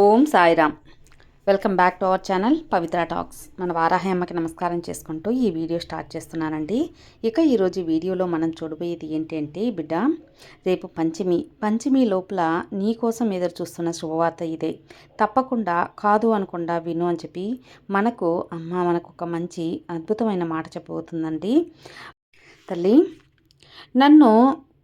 Om Sairam. Welcome back to our channel Pavitra talks. మన వారాహి అమ్మకి నమస్కారం చేసుకుంటూ ఈ వీడియో స్టార్ట్ చేస్తున్నానండి. ఇక ఈరోజు వీడియోలో మనం చూడబోయేది ఏంటంటే బిడ్డ రేపు పంచమి. పంచమి లోపల నీకోసం ఎదురు చూస్తున్న శుభవార్త ఇదే. తప్పకుండా కాదు అనకుండా విను అని చెప్పి మనకు అమ్మ మనకు ఒక మంచి అద్భుతమైన మాట చెప్పబోతుందండి. తల్లి నన్ను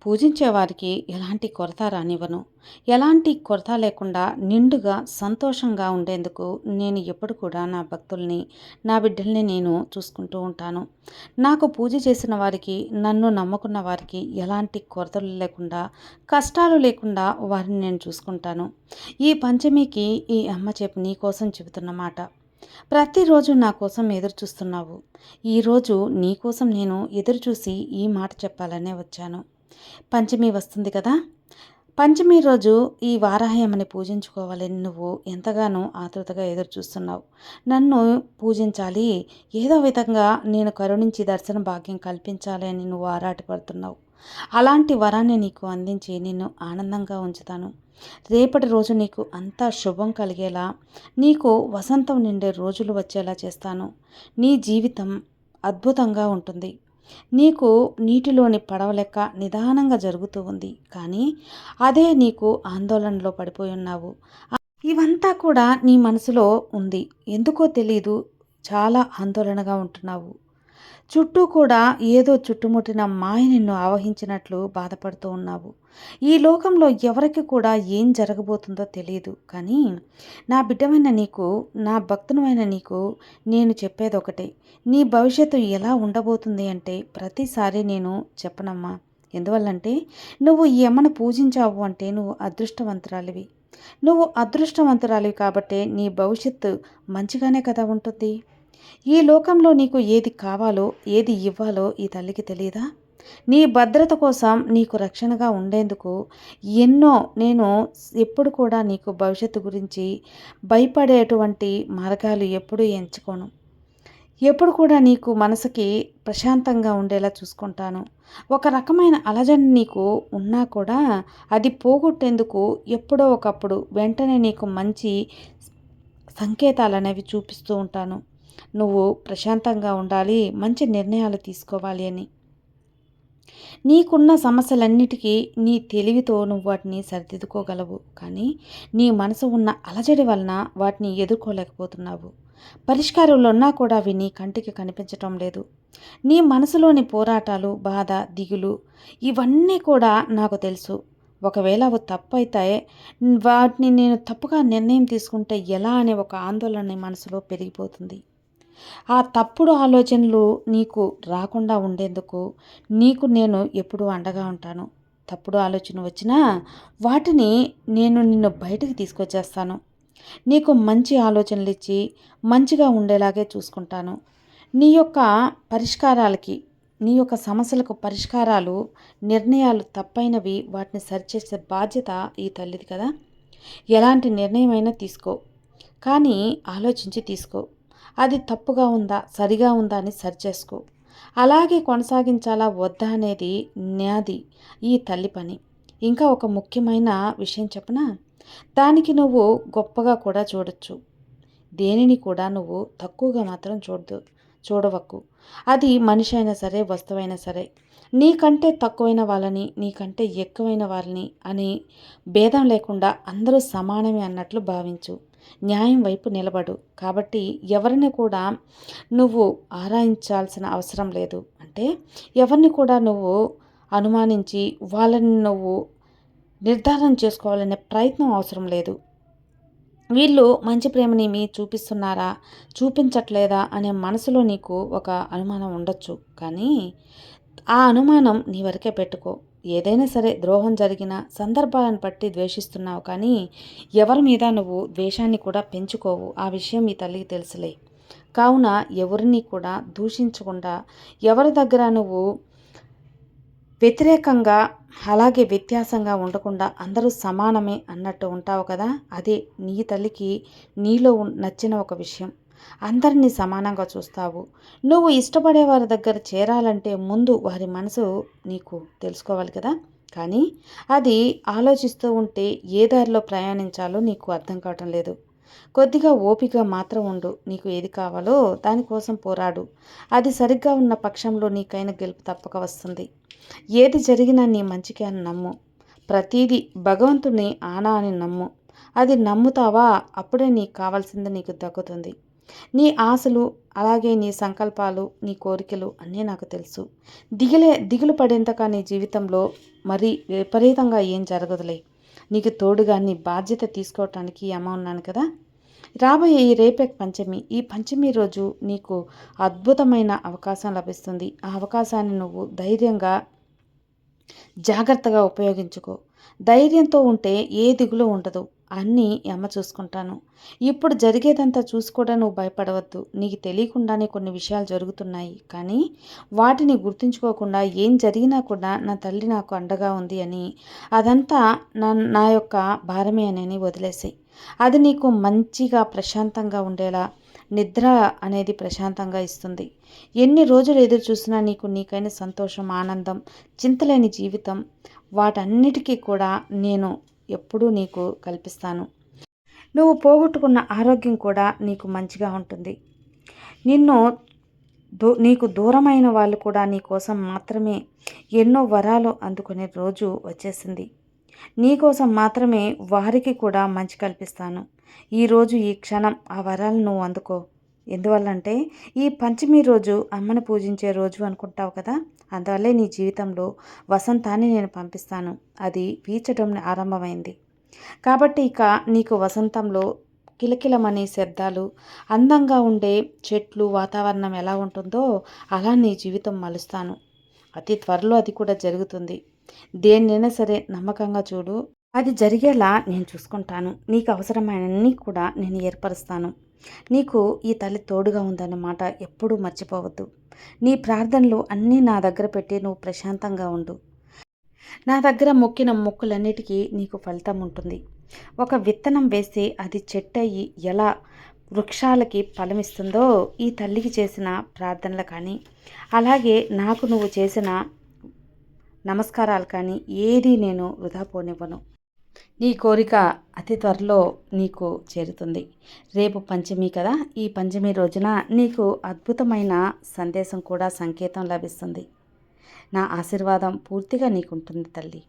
పూజించేవారికి ఎలాంటి కొరత రానివ్వను. ఎలాంటి కొరత లేకుండా నిండుగా సంతోషంగా ఉండేందుకు నేను ఎప్పుడు కూడా నా భక్తుల్ని నా బిడ్డల్ని నేను చూసుకుంటూ ఉంటాను. నాకు పూజ చేసిన వారికి నన్ను నమ్ముకున్న వారికి ఎలాంటి కొరతలు లేకుండా కష్టాలు లేకుండా వారిని నేను చూసుకుంటాను. ఈ పంచమికి ఈ అమ్మ చెప్పు నీ కోసం చెబుతున్నమాట ప్రతిరోజు నా కోసం ఎదురు చూస్తున్నావు. ఈరోజు నీకోసం నేను ఎదురు చూసి ఈ మాట చెప్పాలనే వచ్చాను. పంచమి వస్తుంది కదా? పంచమి రోజు ఈ వారాహ్యమని పూజించుకోవాలని నువ్వు ఎంతగానో ఆతృతగా ఎదురు చూస్తున్నావు నన్ను పూజించాలి. ఏదో విధంగా నేను కరుణించి దర్శన భాగ్యం కల్పించాలి అని నువ్వు ఆరాటపడుతున్నావు. అలాంటి వరాన్ని నీకు అందించి నిన్ను ఆనందంగా ఉంచుతాను. రేపటి రోజు నీకు అంతా శుభం కలిగేలా నీకు వసంతం నిండే రోజులు వచ్చేలా చేస్తాను. నీ జీవితం అద్భుతంగా ఉంటుంది. నీకు నీటిలోని పడవ లెక్క నిదానంగా జరుగుతూ ఉంది. కానీ అదే నీకు ఆందోళనలో పడిపోయి ఉన్నావు. ఇవంతా కూడా నీ మనసులో ఉంది. ఎందుకో తెలీదు. చాలా ఆందోళనగా ఉంటున్నావు. చుట్టూ కూడా ఏదో చుట్టుముట్టిన మాయ నిన్ను ఆవహించినట్లు బాధపడుతూ ఉన్నావు. ఈ లోకంలో ఎవరికి కూడా ఏం జరగబోతుందో తెలియదు కానీ నా బిడ్డమైన నీకు నా భక్తునమైన నీకు నేను చెప్పేది ఒకటే నీ భవిష్యత్తు ఎలా ఉండబోతుంది అంటే ప్రతిసారి నేను చెప్పనమ్మా. ఎందువల్లంటే నువ్వు ఈ పూజించావు అంటే నువ్వు అదృష్టవంతురాలివి. నువ్వు అదృష్టవంతురాలివి కాబట్టే నీ భవిష్యత్తు మంచిగానే కదా ఉంటుంది. ఈ లోకంలో నీకు ఏది కావాలో ఏది ఇవ్వాలో ఈ తల్లికి తెలియదా నీ భద్రత కోసం నీకు రక్షణగా ఉండేందుకు ఎన్నో నేను ఎప్పుడు కూడా నీకు భవిష్యత్తు గురించి భయపడేటువంటి మార్గాలు ఎప్పుడూ ఎంచుకోను. ఎప్పుడు కూడా నీకు మనసుకి ప్రశాంతంగా ఉండేలా చూసుకుంటాను. ఒక రకమైన అలజడి నీకు ఉన్నా కూడా అది పోగొట్టేందుకు ఎప్పుడో ఒకప్పుడు వెంటనే నీకు మంచి సంకేతాలు అనేవి చూపిస్తూ ఉంటాను. నువ్వు ప్రశాంతంగా ఉండాలి మంచి నిర్ణయాలు తీసుకోవాలి అని. నీకున్న సమస్యలన్నిటికీ నీ తెలివితో నువ్వు వాటిని సరిదిద్దుకోగలవు. కానీ నీ మనసు ఉన్న అలజడి వలన వాటిని ఎదుర్కోలేకపోతున్నావు. పరిష్కారంలో ఉన్నా కూడా అవి నీ కంటికి కనిపించటం లేదు. నీ మనసులోని పోరాటాలు బాధ దిగులు ఇవన్నీ కూడా నాకు తెలుసు. ఒకవేళ అవి తప్పు అయితే వాటిని నేను తప్పుగా నిర్ణయం తీసుకుంటే ఎలా అనే ఒక ఆందోళన మనసులో పెరిగిపోతుంది. ఆ తప్పుడు ఆలోచనలు నీకు రాకుండా ఉండేందుకు నీకు నేను ఎప్పుడూ అండగా ఉంటాను. తప్పుడు ఆలోచన వచ్చినా వాటిని నేను నిన్ను బయటకు తీసుకొచ్చేస్తాను. నీకు మంచి ఆలోచనలు ఇచ్చి మంచిగా ఉండేలాగే చూసుకుంటాను. నీ యొక్క పరిష్కారాలకి నీ యొక్క సమస్యలకు పరిష్కారాలు నిర్ణయాలు తప్పైనవి వాటిని సరిచేసే బాధ్యత ఈ తల్లిది కదా. ఎలాంటి నిర్ణయమైనా తీసుకో. కానీ ఆలోచించి తీసుకో. అది తప్పుగా ఉందా సరిగా ఉందా అని సరిచేసుకో అలాగే కొనసాగించాలా వద్దా అనేది నాది ఈ తల్లి పని. ఇంకా ఒక ముఖ్యమైన విషయం చెప్పనా? దానికి నువ్వు గొప్పగా కూడా చూడొచ్చు. దేనిని కూడా నువ్వు తక్కువగా మాత్రం చూడదు చూడవక్కు అది మనిషి అయినా సరే వస్తువైనా సరే. నీకంటే తక్కువైన వాళ్ళని నీకంటే ఎక్కువైన వాళ్ళని అని భేదం లేకుండా అందరూ సమానమే అన్నట్లు భావించు. న్యాయం వైపు నిలబడు. కాబట్టి ఎవరిని కూడా నువ్వు ఆరాయించాల్సిన అవసరం లేదు. అంటే ఎవరిని కూడా నువ్వు అనుమానించి వాళ్ళని నువ్వు నిర్ధారణ చేసుకోవాలనే ప్రయత్నం అవసరం లేదు. వీళ్ళు మంచి ప్రేమని మీ చూపిస్తున్నారా? చూపించట్లేదా? అనే మనసులో నీకు ఒక అనుమానం ఉండొచ్చు. కానీ ఆ అనుమానం నీ వరకే పెట్టుకో. ఏదైనా సరే ద్రోహం జరిగిన సందర్భాలను బట్టి ద్వేషిస్తున్నావు కానీ ఎవరి మీద నువ్వు ద్వేషాన్ని కూడా పెంచుకోవు? ఆ విషయం మీ తల్లికి తెలుసులే. కావున ఎవరిని కూడా దూషించకుండా ఎవరి దగ్గర నువ్వు వ్యతిరేకంగా అలాగే వ్యత్యాసంగా ఉండకుండా అందరూ సమానమే అన్నట్టు ఉంటావు కదా? అదే నీ తల్లికి నీలో నచ్చిన ఒక విషయం. అందరినీ సమానంగా చూస్తావు. నువ్వు ఇష్టపడే వారి దగ్గర చేరాలంటే ముందు వారి మనసు నీకు తెలుసుకోవాలి కదా? కానీ అది ఆలోచిస్తూ ఉంటే ఏ దారిలో ప్రయాణించాలో నీకు అర్థం కావటం లేదు. కొద్దిగా ఓపిక మాత్రం ఉండు. నీకు ఏది కావాలో దానికోసం పోరాడు. అది సరిగ్గా ఉన్న పక్షంలో నీకైన గెలుపు తప్పక వస్తుంది. ఏది జరిగినా నీ మంచికి అని నమ్ము. ప్రతీది భగవంతుని ఆనా అని నమ్ము. అది నమ్ముతావా? అప్పుడే నీకు కావాల్సింది నీకు దక్కుతుంది. నీ ఆశలు అలాగే నీ సంకల్పాలు నీ కోరికలు అన్నీ నాకు తెలుసు. దిగిలే దిగులు పడేంతగా నీ జీవితంలో మరి విపరీతంగా ఏం జరగదులే. నీకు తోడుగా నీ బాధ్యత తీసుకోవటానికి అమ్మ ఉన్నాను కదా. రాబోయే ఈ రేపే పంచమి. ఈ పంచమి రోజు నీకు అద్భుతమైన అవకాశం లభిస్తుంది. ఆ అవకాశాన్ని నువ్వు ధైర్యంగా జాగ్రత్తగా ఉపయోగించుకో. ధైర్యంతో ఉంటే ఏ దిగులు ఉండదు. అన్నీ అమ్మ చూసుకుంటాను. ఇప్పుడు జరిగేదంతా చూసి కూడా నువ్వు భయపడవద్దు. నీకు తెలియకుండానే కొన్ని విషయాలు జరుగుతున్నాయి. కానీ వాటిని గుర్తుంచుకోకుండా ఏం జరిగినా కూడా నా తల్లి నాకు అండగా ఉంది అని అదంతా నా నా యొక్క భారమే అని వదిలేసాయి. అది నీకు మంచిగా ప్రశాంతంగా ఉండేలా నిద్ర అనేది ప్రశాంతంగా ఇస్తుంది. ఎన్ని రోజులు ఎదురు చూసినా నీకు నీకైన సంతోషం ఆనందం చింతలేని జీవితం వాటన్నిటికీ కూడా నేను ఎప్పుడూ నీకు కల్పిస్తాను. నువ్వు పోగొట్టుకున్న ఆరోగ్యం కూడా నీకు మంచిగా ఉంటుంది. నిన్ను దూ నీకు దూరమైన వాళ్ళు కూడా నీ కోసం మాత్రమే ఎన్నో వరాలు అందుకునే రోజు వచ్చేసింది. నీ కోసం మాత్రమే వారికి కూడా మంచి కల్పిస్తాను. ఈరోజు ఈ క్షణం ఆ వరాలను నువ్వు అందుకో. ఎందువల్లంటే ఈ పంచమి రోజు అమ్మను పూజించే రోజు అనుకుంటావు కదా? అందువల్లే నీ జీవితంలో వసంతాన్ని నేను పంపిస్తాను. అది వీచడం ఆరంభమైంది. కాబట్టి ఇక నీకు వసంతంలో కిలకిలమనే శబ్దాలు అందంగా ఉండే చెట్లు వాతావరణం ఎలా ఉంటుందో అలా నీ జీవితం మలుస్తాను. అతి త్వరలో అది కూడా జరుగుతుంది. దేన్నైనా సరే నమ్మకంగా చూడు అది జరిగేలా నేను చూసుకుంటాను. నీకు అవసరమైనన్నీ కూడా నేను ఏర్పరుస్తాను. నీకు ఈ తల్లి తోడుగా ఉందన్నమాట. ఎప్పుడూ మర్చిపోవద్దు. నీ ప్రార్థనలు అన్నీ నా దగ్గర పెట్టి నువ్వు ప్రశాంతంగా ఉండు. నా దగ్గర మొక్కిన మొక్కులన్నిటికీ నీకు ఫలితం ఉంటుంది. ఒక విత్తనం వేస్తే అది చెట్టయి ఎలా వృక్షాలకి ఫలమిస్తుందో ఈ తల్లికి చేసిన ప్రార్థనలు కానీ అలాగే నాకు నువ్వు చేసిన నమస్కారాలు కానీ ఏది నేను వృధా పోనివ్వను. నీ కోరిక అతి త్వరలో నీకు చేరుతుంది. రేపు పంచమి కదా? ఈ పంచమి రోజున నీకు అద్భుతమైన సందేశం కూడా సంకేతం లభిస్తుంది. నా ఆశీర్వాదం పూర్తిగా నీకుంటుంది తల్లి.